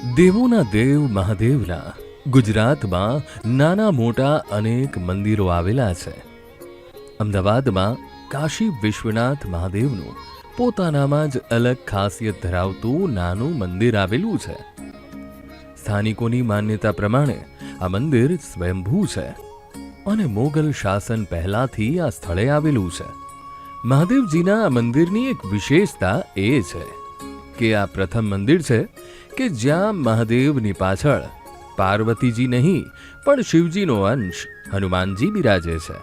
દેવોના દેવ મહાદેવના ગુજરાતમાં નાના મોટા અનેક મંદિરો આવેલા છે. અમદાવાદમાં કાશી વિશ્વનાથ મહાદેવનું પોતાનામાં જ અલગ ખાસિયત ધરાવતું નાનું મંદિર આવેલું છે. સ્થાનિકોની માન્યતા પ્રમાણે આ મંદિર સ્વયંભૂ છે અને મોગલ શાસન પહેલાથી આ સ્થળે આવેલું છે. મહાદેવજીના આ મંદિરની એક વિશેષતા એ છે કે આ પ્રથમ મંદિર છે કે જ્યાં મહાદેવની પાછળ પાર્વતીજી નહીં, પણ શિવજીનો અંશ હનુમાનજી બિરાજે છે.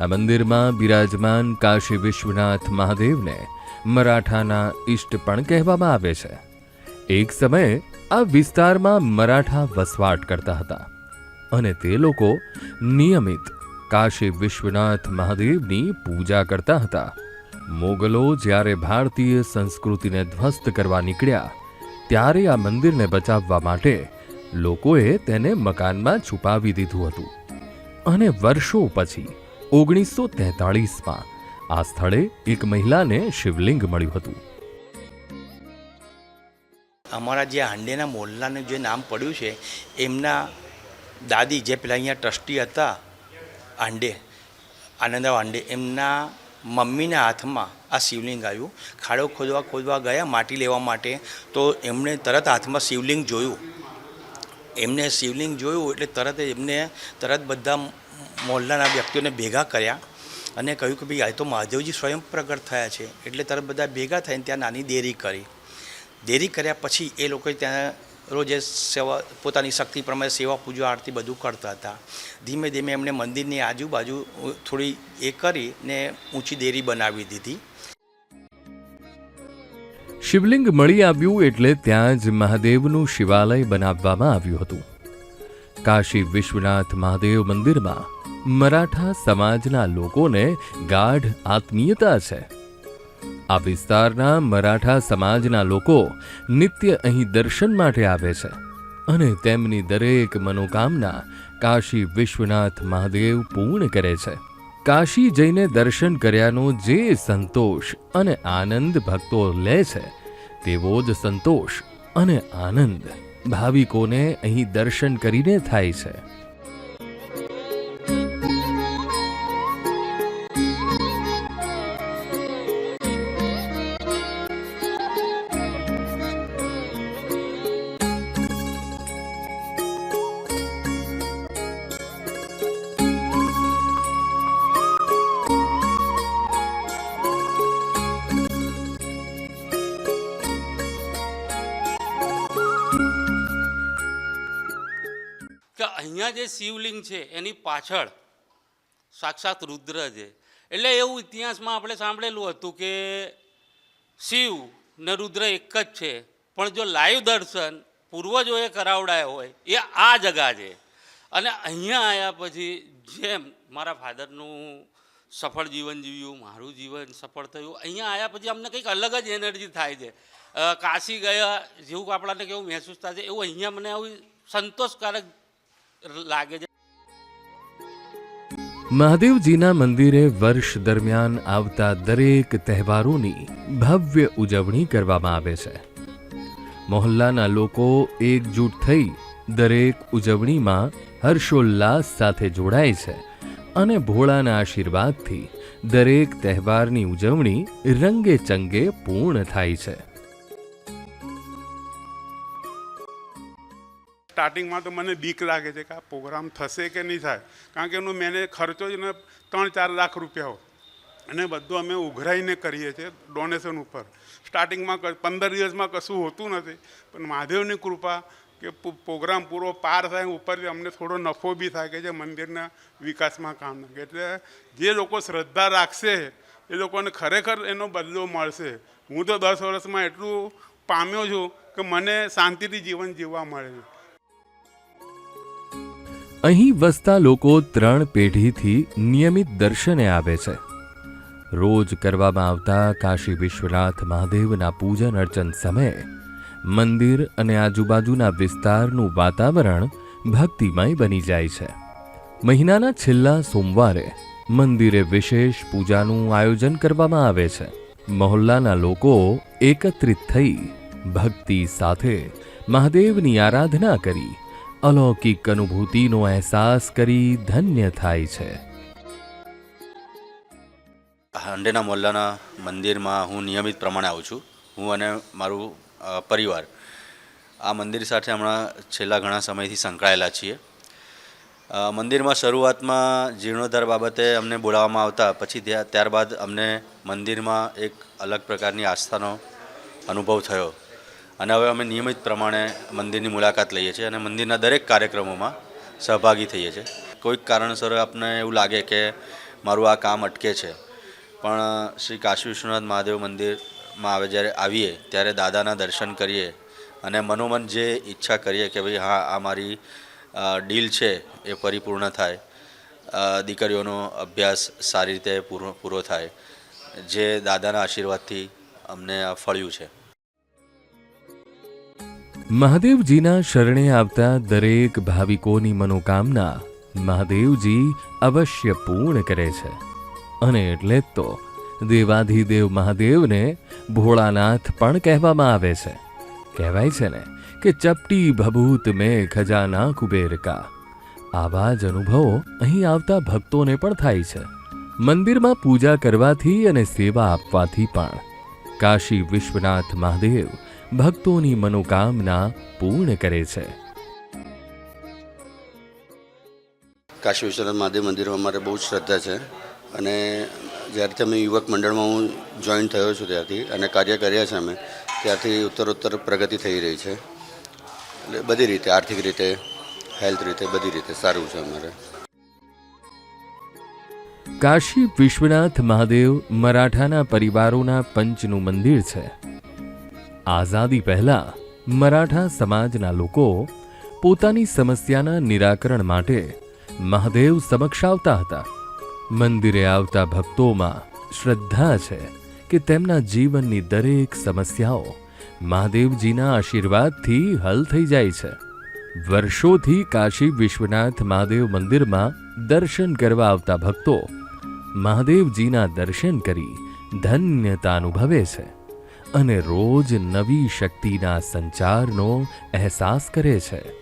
આ મંદિરમાં બિરાજમાન કાશી વિશ્વનાથ મહાદેવને મરાઠાના ઈષ્ટ પણ કહેવામાં આવે છે. એક સમયે આ વિસ્તારમાં મરાઠા વસવાટ કરતા હતા અને તે લોકો નિયમિત કાશી વિશ્વનાથ મહાદેવની પૂજા કરતા હતા. મોગલો જ્યારે ભારતીય સંસ્કૃતિને ધ્વસ્ત કરવા નીકળ્યા, ત્યારે આ મંદિરને બચાવવા માટે લોકોએ તેને મકાનમાં છુપાવી દીધું હતું. અને વર્ષો પછી ઓગણીસો તેતાળીસમાં આ સ્થળે એક મહિલાને શિવલિંગ મળ્યું હતું. અમારા જે હાંડેના મોહલ્લાનું જે નામ પડ્યું છે, એમના દાદી જે પેલા અહીંયા ટ્રસ્ટી હતા, હાંડે આનંદાવ હાંડે, એમના મમ્મીના હાથમાં આ શિવલિંગ આવ્યું. ખાડો ખોદવા ખોદવા ગયા, માટી લેવા માટે, તો એમણે તરત હાથમાં શિવલિંગ જોયું. એમને શિવલિંગ જોયું એટલે તરત એમને તરત બધા મોહલ્લાના વ્યક્તિઓને ભેગા કર્યા અને કહ્યું કે ભાઈ, આ તો મહાદેવજી સ્વયં પ્રગટ થયા છે. એટલે તરત બધા ભેગા થઈને ત્યાં નાની દેરી કરી. દેરી કર્યા પછી એ લોકોએ ત્યાં રોજે સેવા, પોતાની શક્તિ પ્રમાણે સેવા પૂજા, આરતી બધું કરતા હતા. ધીમે ધીમે એમણે મંદિરની આજુબાજુ થોડી એ કરી ને ઊંચી દેરી બનાવી દીધી. શિવલિંગ મળી આવ્યું એટલે ત્યાં જ મહાદેવનું શિવાલય બનાવવામાં આવ્યું હતું. કાશી વિશ્વનાથ મહાદેવ મંદિરમાં મરાઠા સમાજના લોકોને ગાઢ આત્મીયતા છે. આ વિસ્તારના મરાઠા સમાજના લોકો નિત્ય અહીં દર્શન માટે આવે છે અને તેમની દરેક મનોકામના કાશી વિશ્વનાથ મહાદેવ પૂર્ણ કરે છે. કાશી જઈને દર્શન કર્યાનો જે સંતોષ અને આનંદ ભક્તો લે છે, તેવો જ સંતોષ અને આનંદ ભાવિકોને અહીં દર્શન કરીને થાય છે. કે અહીંયા જે શિવલિંગ છે, એની પાછળ સાક્ષાત રુદ્ર છે. એટલે એવું ઇતિહાસમાં આપણે સાંભળેલું હતું કે શિવ ને રુદ્ર એક જ છે, પણ જો લાઈવ દર્શન પૂર્વજોએ કરાવડાયા હોય, એ આ જગા છે. અને અહીંયા આવ્યા પછી જેમ મારા ફાધરનું સફળ જીવન જીવ્યું, મારું જીવન સફળ થયું, અહીંયા આવ્યા પછી અમને કંઈક અલગ જ એનર્જી થાય છે. કાશી ગયા જેવું આપણાને કેવું મહેસૂસ થાય છે, એવું અહીંયા મને આવું સંતોષકારક લાગે છે. મહાદેવજીના મંદિરે વર્ષ દરમિયાન આવતા દરેક તહેવારોની ભવ્ય ઉજવણી કરવામાં આવે છે. મોહલ્લાના લોકો એકજૂટ થઈ દરેક ઉજવણીમાં હર્ષોલ્લાસ સાથે જોડાય છે અને ભોળાના આશીર્વાદથી દરેક તહેવારની ઉજવણી રંગે ચંગે પૂર્ણ થાય છે. સ્ટાર્ટિંગમાં તો મને બીક લાગે છે કે આ પ્રોગ્રામ થશે કે નહીં થાય. કારણ કે એનો મેને ખર્ચો જ ને ત્રણ ચાર લાખ રૂપિયા હોય. અને બધું અમે ઉઘરાઈને કરીએ છીએ ડોનેશન ઉપર. સ્ટાર્ટિંગમાં પંદર દિવસમાં કશું હોતું નથી. પણ મહાદેવની કૃપા કે પ્રોગ્રામ પૂરો પાર થાય, ઉપરથી અમને થોડો નફો બી થાય કે જે મંદિરના વિકાસમાં કામ લાગે એટલે જે લોકો શ્રદ્ધા રાખશે, એ લોકોને ખરેખર એનો બદલો મળશે. હું તો દસ વર્ષમાં એટલું પામ્યો છું કે મને શાંતિથી જીવન જીવવા મળે છે. અહીં વસતા લોકો ત્રણ પેઢીથી નિયમિત દર્શને આવે છે. રોજ કરવામાં આવતા કાશી વિશ્વનાથ મહાદેવના પૂજન અર્ચન સમયે મંદિર અને આજુબાજુના વિસ્તારનું વાતાવરણ ભક્તિમય બની જાય છે. મહિનાના છેલ્લા સોમવારે મંદિરે વિશેષ પૂજાનું આયોજન કરવામાં આવે છે. મહોલ્લાના લોકો એકત્રિત થઈ ભક્તિ સાથે મહાદેવની આરાધના કરી અલૌકિક અનુભૂતિનો અહેસાસ કરી ધન્ય થાય છે. હાંડેના મોલ્લાના મંદિરમાં હું નિયમિત પ્રમાણે આવું છું. હું અને મારું પરિવાર આ મંદિર સાથે હમણાં છેલ્લા ઘણા સમયથી સંકળાયેલા છીએ. મંદિરમાં શરૂઆતમાં જીર્ણોદ્ધાર બાબતે અમને બોલાવવામાં આવતા, પછી ત્યાં, ત્યારબાદ અમને મંદિરમાં એક અલગ પ્રકારની આસ્થાનો અનુભવ થયો. અને હવે અમે નિયમિત પ્રમાણે મંદિરની મુલાકાત લઈએ છીએ અને મંદિરના દરેક કાર્યક્રમોમાં સહભાગી થઈએ છીએ. કોઈક કારણસર આપને એવું લાગે કે મારું આ કામ અટકે છે, પણ શ્રી કાશી વિશ્વનાથ મહાદેવ મંદિરમાં આવે જ્યારે આવીએ, ત્યારે દાદાના દર્શન કરીએ અને મનોમન જે ઈચ્છા કરીએ કે ભાઈ હા, આ મારી ડીલ છે, એ પરિપૂર્ણ થાય. દીકરીઓનો અભ્યાસ સારી રીતે પૂરો પૂરો થાય. જે દાદાના આશીર્વાદથી અમને ફળ્યું છે. મહાદેવજીના શરણે આવતા દરેક ભાવિકોની મનોકામના મહાદેવજી અવશ્ય પૂર્ણ કરે છે. અને એટલે જ તો દેવાધિદેવ મહાદેવને ભોળાનાથ પણ કહેવામાં આવે છે. કહેવાય છે ને કે ચપટી ભભૂત મેં ખજાના કુબેર કા. આવા જ અનુભવો અહીં આવતા ભક્તોને પણ થાય છે. મંદિરમાં પૂજા કરવાથી અને સેવા આપવાથી પણ. કાશી વિશ્વનાથ મહાદેવ ભક્તોની મનોકામના પૂર્ણ કરે છે. કાશી વિશ્વનાથ મહાદેવ મંદિરમાં મારે બહુ જ શ્રદ્ધા છે. અને જ્યારથી અમે યુવક મંડળમાં હું જોઈન થયો છું ત્યારથી અને કાર્ય કર્યા છે અમે ત્યારથી ઉત્તરોત્તર પ્રગતિ થઈ રહી છે. એટલે બધી રીતે આર્થિક રીતે હેલ્થ રીતે બધી રીતે સારું છે અમારે. કાશી વિશ્વનાથ મહાદેવ મરાઠાના પરિવારોના પંચનું મંદિર છે. આઝાદી પહેલાં મરાઠા સમાજના લોકો પોતાની સમસ્યાના નિરાકરણ માટે મહાદેવ સમક્ષ આવતા હતા. મંદિરે આવતા ભક્તોમાં શ્રદ્ધા છે કે તેમના જીવનની દરેક સમસ્યાઓ મહાદેવજીના આશીર્વાદથી હલ થઈ જાય છે. વર્ષોથી કાશી વિશ્વનાથ મહાદેવ મંદિરમાં દર્શન કરવા આવતા ભક્તો મહાદેવજીના દર્શન કરી ધન્યતા અનુભવે છે. અને રોજ નવી શક્તિના સંચારનો અહેસાસ કરે છે.